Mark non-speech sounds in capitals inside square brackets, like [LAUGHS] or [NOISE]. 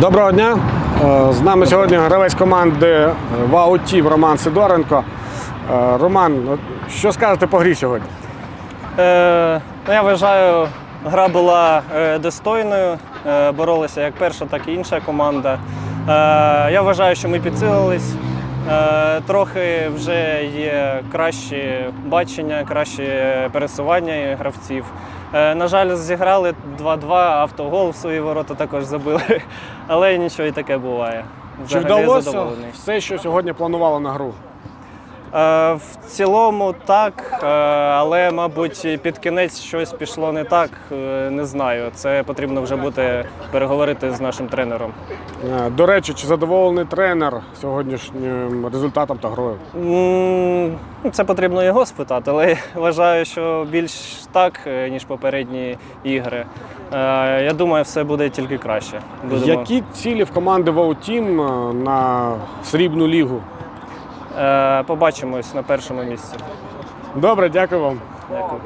Доброго дня. Е, З нами сьогодні гравець команди ВАУ Тім Роман Сидоренко. Е, Роман, що скажете по грі сьогодні? Е, ну, я вважаю, гра була е, достойною. Е, боролися як перша, так і інша команда. Е, я вважаю, що ми підсилились. Е, трохи вже є краще бачення, краще пересування гравців. Е, на жаль, зіграли 2-2, автогол в свої ворота також забили. [LAUGHS] Але нічого і таке буває. Чи Взагалі вдалося задоволений. все, що сьогодні планувало на гру? Е, В цілому так, е, але, мабуть, під кінець щось пішло не так. е, Не знаю. Це потрібно вже буде переговорити з нашим тренером. До речі, чи задоволений тренер сьогоднішнім результатом та грою? Це потрібно його спитати, але я вважаю, що більш так, ніж попередні ігри. Я думаю, все буде тільки краще. Будемо- Які цілі в команди Ваутім на срібну лігу? Е, Побачимось на першому місці. Добре, дякую вам. Дякую.